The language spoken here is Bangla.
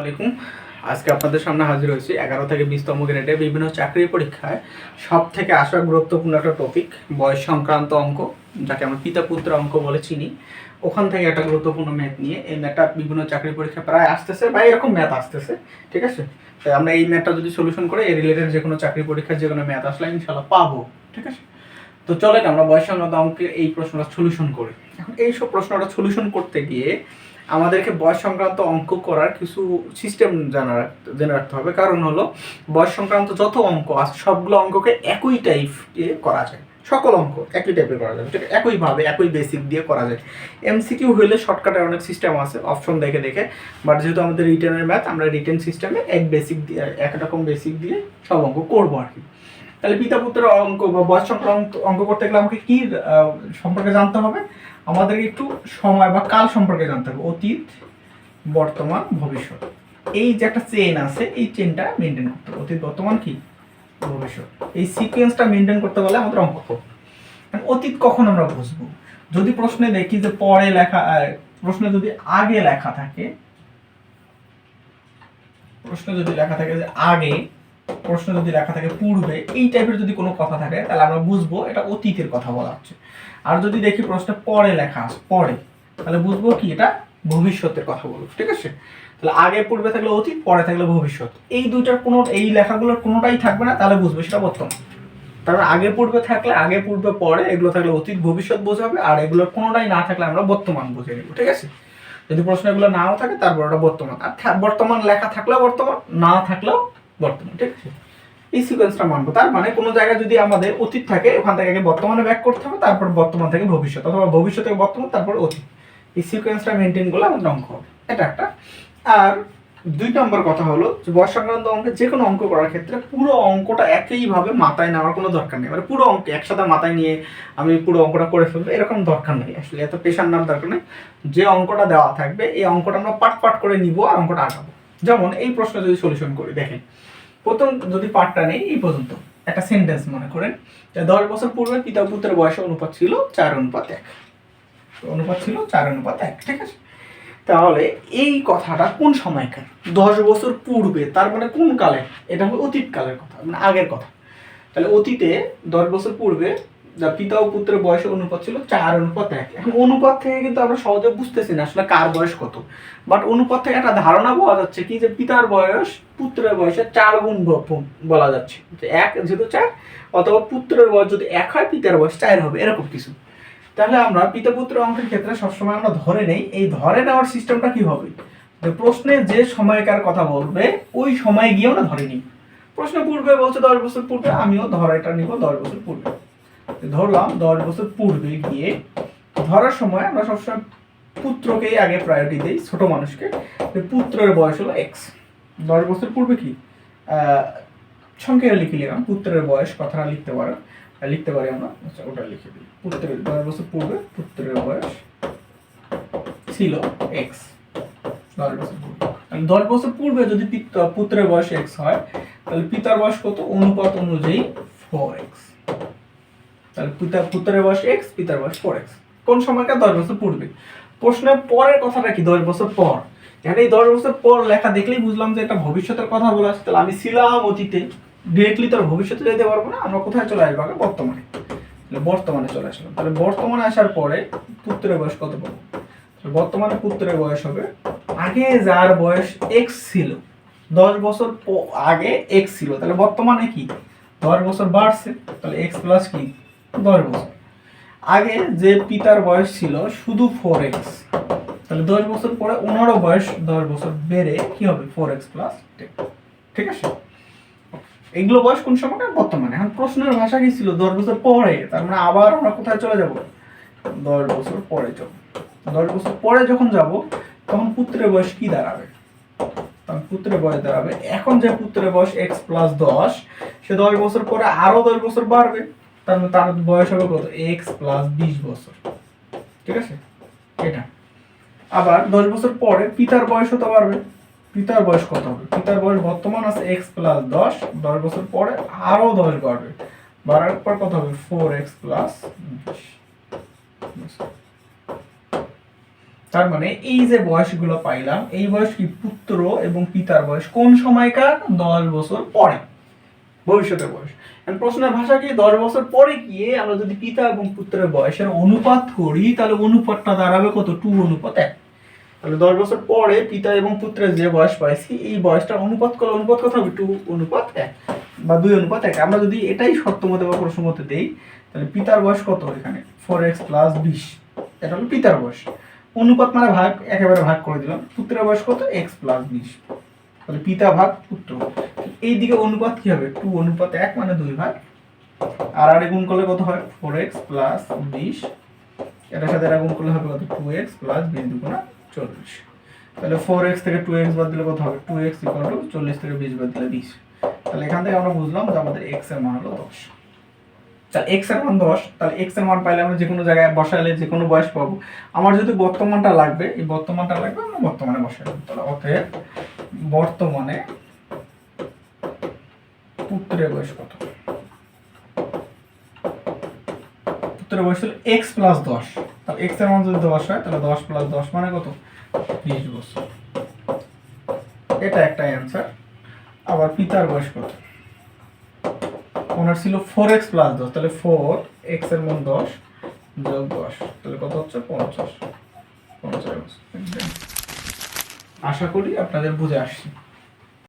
আলাইকুম। আজকে আপনাদের সামনে হাজির হয়েছি এগারো থেকে বিশতম গ্রেডে বিভিন্ন চাকরি পরীক্ষায়। সব থেকে আসা গুরুত্বপূর্ণ একটা টপিক বয়স সংক্রান্ত অঙ্ক, যাকে আমরা পিতা পুত্র অঙ্ক বলে চিনি। ওখান থেকে একটা গুরুত্বপূর্ণ ম্যাথ নিয়ে এই ম্যাথটা বিভিন্ন চাকরি পরীক্ষা প্রায় আসতেছে বা এরকম ম্যাথ আসতেছে, ঠিক আছে? তাই আমরা এই ম্যাথটা যদি সলিউশন করে এই রিলেটেড যে কোনো চাকরি পরীক্ষার যে কোনো ম্যাথ আসলে ইনশাল্লাহ পাবো, ঠিক আছে? তো চলেন আমরা বয়স সংক্রান্ত অঙ্কের এই প্রশ্নটা সলিউশন করি। এখন এইসব প্রশ্নটা সলিউশন করতে গিয়ে আমাদেরকে বয়স সংক্রান্ত অঙ্ক করার কিছু সিস্টেম জানা জেনে রাখতে হবে। কারণ হলো, বয়স সংক্রান্ত যত অঙ্ক আছে, সবগুলো অঙ্ককে একই টাইপ দিয়ে করা যায়। সকল অঙ্ক একই টাইপের করা যায়। ঠিক একইভাবে একই বেসিক দিয়ে করা যায়। এমসিকিউ হইলে শর্টকাটে অনেক সিস্টেম আছে অপশন দেখে দেখে। বাট যেহেতু আমাদের রিটার্নের ম্যাথ আমরা রিটার্ন সিস্টেমে এক বেসিক দিয়ে, এক রকম বেসিক দিয়ে সব অঙ্ক করব আর কি। তাহলে পিতা পুত্রের অঙ্ক বা বয়স সংক্রান্ত অঙ্ক করতে গেলে আমাকে কী সম্পর্কে জানতে হবে? আমাদের একটু সময় বা কাল সম্পর্কে জানতে হবে, অতীত, বর্তমান, ভবিষ্যৎ। এই যে একটা চেন আছে, এই চেনটা মেনটেন করতে হবে। অতীত, বর্তমান কি? ভবিষ্যৎ। এই সিকোয়েন্সটা মেনটেন করতে গেলে আমাদের অঙ্ক অতীত কখন আমরা বুঝব? যদি প্রশ্নে দেখি যে পরে লেখা প্রশ্নে যদি আগে লেখা থাকে, প্রশ্নে যদি লেখা থাকে যে আগে প্রশ্ন যদি লেখা থাকে পূর্বে, এই টাইপের যদি কোনো কথা থাকে, তাহলে আমরা বুঝব এটা অতীতের কথা বলা হচ্ছে। আর যদি দেখি প্রশ্নে পরে লেখা পরে, তাহলে বুঝব কি এটা ভবিষ্যতের কথা বলব ঠিক আছে? তাহলে আগে পূর্বে থাকলে অতীত, পরে থাকলে ভবিষ্যৎ। এই দুইটার কোনো, এই লেখাগুলোর কোনোটাই থাকবে না, তাহলে বুঝব সেটা বর্তমান। তারপর আগে পূর্বে থাকলে, আগে পূর্বে পরে, এগুলো থাকলে অতীত, ভবিষ্যৎ বোঝাবে, আর এগুলোর কোনোটাই না থাকলে আমরা বর্তমান বুঝে নেব, ঠিক আছে? যদি প্রশ্ন এগুলো নাও থাকে, তারপর ওটা বর্তমান। আর বর্তমান লেখা থাকলেও বর্তমান, না থাকলেও বর্তমান, ঠিক আছে? এই সিকোয়েন্সটা মানবো। তার মানে কোনো জায়গায় যদি আমাদের অতীত থাকে, ওখান থেকে আগে বর্তমানে ব্যাক করতে হবে, তারপর বর্তমান থেকে ভবিষ্যৎ, অথবা ভবিষ্যৎ থেকে বর্তমান, তারপর অতীত। এই সিকোয়েন্সটা মেনটেন করলে আমাদের অঙ্ক হবে। এটা একটা। আর দুই নম্বর কথা হলো যে বয়স সংক্রান্ত অঙ্কে যে কোনো অঙ্ক করার ক্ষেত্রে পুরো অঙ্কটা একইভাবে মাথায় নেওয়ার কোনো দরকার নেই। মানে পুরো অঙ্ক একসাথে মাথায় নিয়ে আমি পুরো অঙ্কটা করে ফেলব, এরকম দরকার নেই। আসলে এত পেশার নাম দরকার নেই। যে অঙ্কটা দেওয়া থাকবে, এই অঙ্কটা আমরা পাট পাট করে নিব আর অঙ্কটা আগাবো। যেমন এই প্রশ্ন যদি সলিউশন করি, দেখেন। প্রথম যদি পার্টটা নেই, এই পর্যন্ত। একটা সেন্টেন্স মনে করেন। দশ বছর পূর্বে পিতা পুত্রের বয়স অনুপাত ছিল চার অনুপাত এক। অনুপাত ছিল চার অনুপাত এক, ঠিক আছে? তাহলে এই কথাটা কোন সময়কার? দশ বছর পূর্বে, তার মানে কোন কালে? এটা হলো অতীত কালের কথা মানে আগের কথা। তাহলে অতীতে দশ বছর পূর্বে পিতা ও পুত্রের বয়সের অনুপাত ছিল চার, অনুপাত এক। এখন অনুপাত থেকে কিন্তু আমরা সহজে বুঝতেছি না আসলে কার বয়স কত। বাট অনুপাত থেকে একটা ধারণা পাওয়া যাচ্ছে কি যে পিতার বয়স পুত্রের বয়সে চার গুণ বলা যাচ্ছে। এক যেহেতু চার, অথবা পুত্রের বয়স যদি এক হয়, পিতার বয়স চার হবে, এরকম কিছু। তাহলে আমরা পিতা পুত্র অঙ্কের ক্ষেত্রে সবসময় আমরা ধরে নেই। এই ধরে নেওয়ার সিস্টেমটা কি হবে? যে প্রশ্নে যে সময়কার কথা বলবে, ওই সময়ে গিয়ে আমরা ধরে নিই। প্রশ্ন পূর্বে বলছে দশ বছর পূর্বে, আমিও ধরাটা নিব দশ বছর পূর্বে। ধরলাম দশ বছর পূর্বে গিয়ে। ধরার সময় আমরা সবসময় পুত্রকেই আগে প্রায়োরিটি দিই ছোট মানুষকে। পুত্রের বয়স হলো এক্স দশ বছর পূর্বে কি? আহ, সংখ্যায় লিখে নিলাম পুত্রের বয়স কথাটা লিখতে পারো। লিখতে পারি আমরা? আচ্ছা, ওটা লিখে দিই। পুত্রের দশ বছর পূর্বে পুত্রের বয়স ছিল এক্স দশ বছর পূর্বে। দশ বছর পূর্বে যদি পিত- পুত্রের বয়স এক্স হয় তাহলে পিতার বয়স কত? অনুপাত অনুযায়ী ফোর এক্স তাহলে পিতা, পুত্রের বয়স এক্স পিতার বয়স ফোর এক্স কোন সময়কার? দশ বছর পূর্বে। প্রশ্নের পরের কথাটা কি? দশ বছর পর। এখানে এই দশ বছর পর লেখা দেখলেই বুঝলাম যে এটা ভবিষ্যতের কথা বলা আছে। তাহলে আমি ছিলাম অতীতে। ডিরেক্টলি তোর ভবিষ্যতে যেতে পারব না। আমরা কোথায় চলে আসব আগে? বর্তমানে। বর্তমানে চলে আসলাম। তাহলে বর্তমানে আসার পরে পুত্রের বয়স কত পাবো? বর্তমানে পুত্রের বয়স হবে আগে যার বয়স এক্স ছিল, দশ বছর আগে এক্স ছিল। তাহলে বর্তমানে কি? দশ বছর বাড়ছে। তাহলে এক্স প্লাস কি? দশ বছর। আগে যে পিতার বয়স ছিল শুধু ফোর এক্স তাহলে দশ বছর পরে ওনারও বয়স দশ বছর বেড়ে কি হবে? ফোর এক্স প্লাস ঠিক আছে? এগুলো বয়স কোন সময় বর্তমানে। এখন প্রশ্নের ভাষা কি ছিল? দশ বছর পরে। তার মানে আবার আমরা কোথায় চলে যাব? দশ বছর পরে যাব দশ বছর পরে যখন যাব, তখন পুত্রের বয়স কি দাঁড়াবে? তখন পুত্রের বয়স দাঁড়াবে। এখন যে পুত্রের বয়স এক্স প্লাস দশ, সে দশ বছর পরে আরও দশ বছর বাড়বে। তার তার বয়স হবে কত? এক্স প্লাস বিশ বছর। ঠিক আছে? এটা। আবার দশ বছর পরে পিতার বয়স তো বাড়বে পিতার বয়স কত হবে? পিতার বয়স বর্তমান আছে এক্স প্লাস দশ। দশ বছর পরে আরও দশ বাড়বে। বাড়ার পর কত হবে? ফোর এক্স প্লাস তার মানে এই যে বয়সগুলো পাইলাম, এই বয়স কি পুত্র এবং পিতার বয়স কোন সময়কার? দশ বছর পরে। ভবিষ্যতের বয়স। প্রশ্নের ভাষা কি দশ বছর পরে গিয়ে আমরা যদি পিতা এবং পুত্রের বয়সের অনুপাত করি তাহলে অনুপাতটা দাঁড়াবে কত? টু অনুপাত এক। তাহলে দশ বছর পরে পিতা এবং পুত্রের যে বয়স পাইছি, এই বয়সটা অনুপাত করলে অনুপাত কত হবে? টু অনুপাত এক বা দুই অনুপাত এক। আমরা যদি এটাই সত্য মতে বা প্রশ্ন মতে দেই, তাহলে পিতার বয়স কত এখানে? ফোর এক্স প্লাস বিশ। এটা হলো পিতার বয়স। অনুপাত মানে ভাগ, একেবারে ভাগ করে দিলাম। পুত্রের বয়স কত? এক্স প্লাস বিশ। তাহলে পিতা ভাগ পুত্র। এই দিকে অনুপাত কি হবে? টু অনুপাত এক মানে দুই ভাগ। আর আর গুণ করলে কত হয়? ফোর এক্স প্লাস বিশ। এটার সাথে এটা গুণ করলে হবে কত? টু এক্স প্লাস বিশ চল্লিশ। তাহলে ফোর এক্স থেকে টু এক্স বাদ দিলে কত হবে? টু এক্স ইকুয়াল টু চল্লিশ থেকে বিশ বাদ দিলে বিশ। তাহলে এখান থেকে আমরা বুঝলাম যে আমাদের এক্সের মান হলো দশ। তাহলে এক্সের মান দশ, তাহলে এক্সের মান পাইলে আমরা যে কোনো জায়গায় বসালে যে কোনো বয়স পাবো। আমার যদি বর্তমানটা লাগবে, এই বর্তমানটা লাগবে, আমরা বর্তমানে বসাই তাহলে অতএব বর্তমানে পুত্রের বয়স কত? পুত্রের বয়স হলো এক্স প্লাস দশ। তাহলে এক্সের মান যদি দশ হয়, তাহলে দশ প্লাস দশ মানে কত? বিশ বছর। এটা একটা অ্যান্সার আবার পিতার বয়স কত? ওনার ছিল ফোর এক্স প্লাস দশ, তাহলে ফোর এক্সের মান দশ যোগ দশ, তাহলে কত হচ্ছে? পঞ্চাশ। পঞ্চাশ। আশা করি আপনাদের বুঝে আসছে।